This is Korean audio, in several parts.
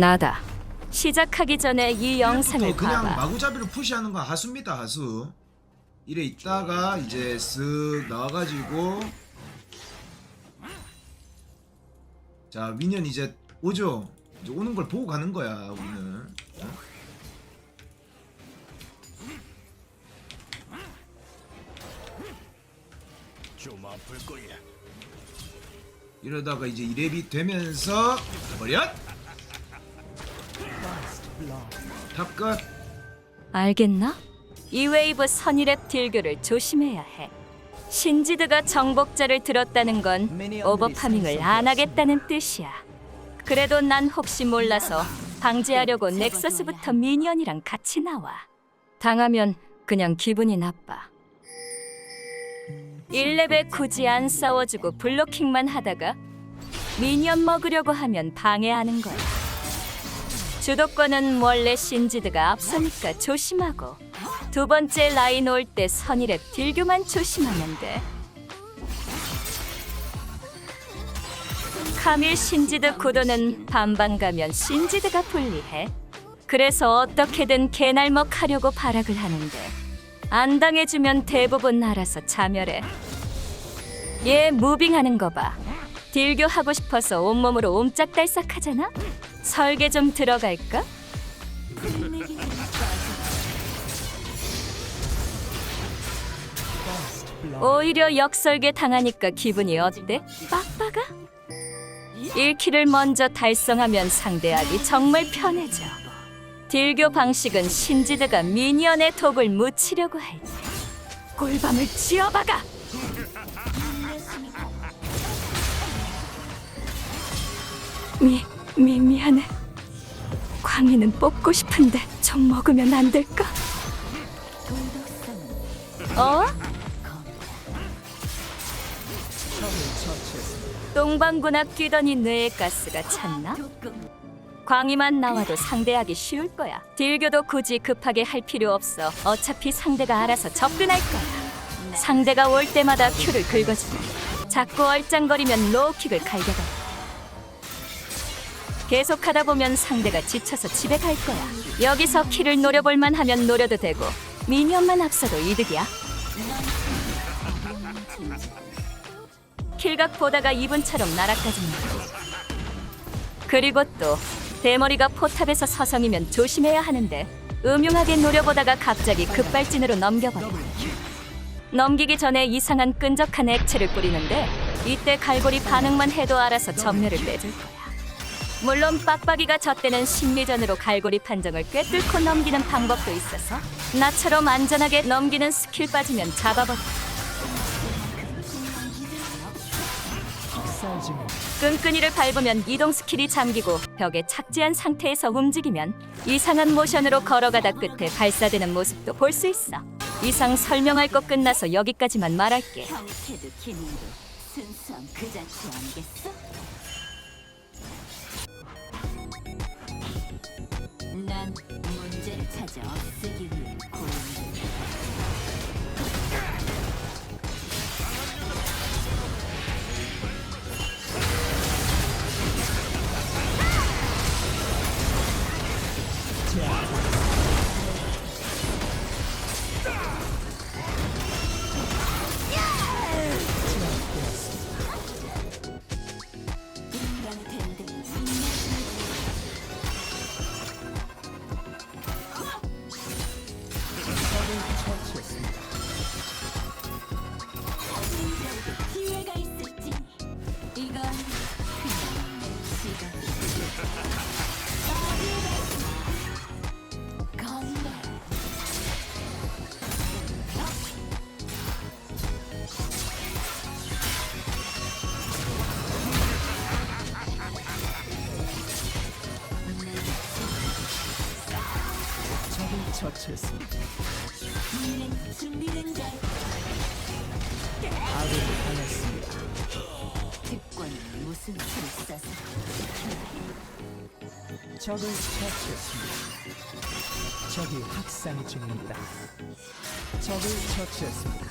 나다. 시작하기 전에 이 영상을 또 그냥 봐봐. 마구잡이로 푸시하는 건 하수입니다 하수 이래 있다가 이제 쓱 나와가지고 자 미니언 이제 오죠 이제 오는 걸 보고 가는 거야 우리는 어? 좀 아플 거야. 이러다가 이제 이랩이 되면서 버렸 탑끝 알겠나? 이 웨이브 선이랩 딜교를 조심해야 해. 신지드가 정복자를 들었다는 건 오버파밍을 안 하겠다는 뜻이야. 그래도 난 혹시 몰라서 방지하려고 넥서스부터 미니언이랑 같이 나와. 당하면 그냥 기분이 나빠. 1렙에 굳이 안 싸워주고 블로킹만 하다가 미니언 먹으려고 하면 방해하는 거야. 주도권은 원래 신지드가 앞서니까 조심하고 두 번째 라인 올 때 선이랩 딜교만 조심하면 돼. 카밀 신지드 구도는 반반 가면 신지드가 불리해. 그래서 어떻게든 개날먹 하려고 발악을 하는데 안 당해주면 대부분 알아서 자멸해. 얘 무빙하는 거 봐. 딜교 하고 싶어서 온몸으로 옴짝달싹 하잖아? 설계 좀 들어갈까? 오히려 역설계 당하니까 기분이 어때? 빡빡아? 1킬을 먼저 달성하면 상대하기 정말 편해져. 딜교 방식은 신지드가 미니언의 톱을 묻히려고 할때 꿀밤을 쥐어박아! 미, 미, 미안해. 광희는 뽑고 싶은데 좀 먹으면 안 될까? 어? 똥방구나 뛰더니 뇌에 가스가 찼나? 광희만 나와도 상대하기 쉬울 거야. 딜교도 굳이 급하게 할 필요 없어. 어차피 상대가 알아서 접근할 거야. 상대가 올 때마다 큐를 긁어주고 자꾸 얼짱거리면 로우킥을 갈겨가. 계속하다 보면 상대가 지쳐서 집에 갈 거야. 여기서 킬을 노려볼만 하면 노려도 되고 미니언만 앞서도 이득이야. 킬각 보다가 이분처럼 날아가진 마. 그리고 또 대머리가 포탑에서 서성이면 조심해야 하는데 음흉하게 노려보다가 갑자기 급발진으로 넘겨버려. 넘기기 전에 이상한 끈적한 액체를 뿌리는데 이때 갈고리 반응만 해도 알아서 전멸을 빼줄 거야. 물론 빡빡이가 저 때는 심리전으로 갈고리 판정을 꿰뚫고 넘기는 방법도 있어서 나처럼 안전하게 넘기는 스킬 빠지면 잡아버려. 끈끈이를 밟으면 이동 스킬이 잠기고 벽에 착지한 상태에서 움직이면 이상한 모션으로 걸어가다 끝에 발사되는 모습도 볼 수 있어. 이상 설명할 거 끝나서 여기까지만 말할게. 형태도 기능도 순수한 그 자체 아니겠어? 난 문제를 찾아 없애기 위해 미래는 준비된 자 특권은 무슨 수를 써서 적을 처치했습니다. 적이 학살 중입니다. 적을 처치했습니다.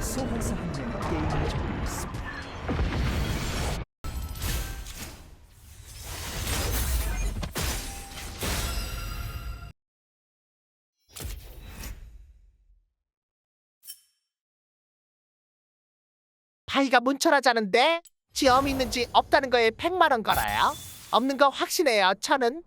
소환사 한명 게임을 있습니다. 바위가 문철하자는데 지엄 있는지 없다는 거에 100만 원 걸어요. 없는 거 확신해요. 저는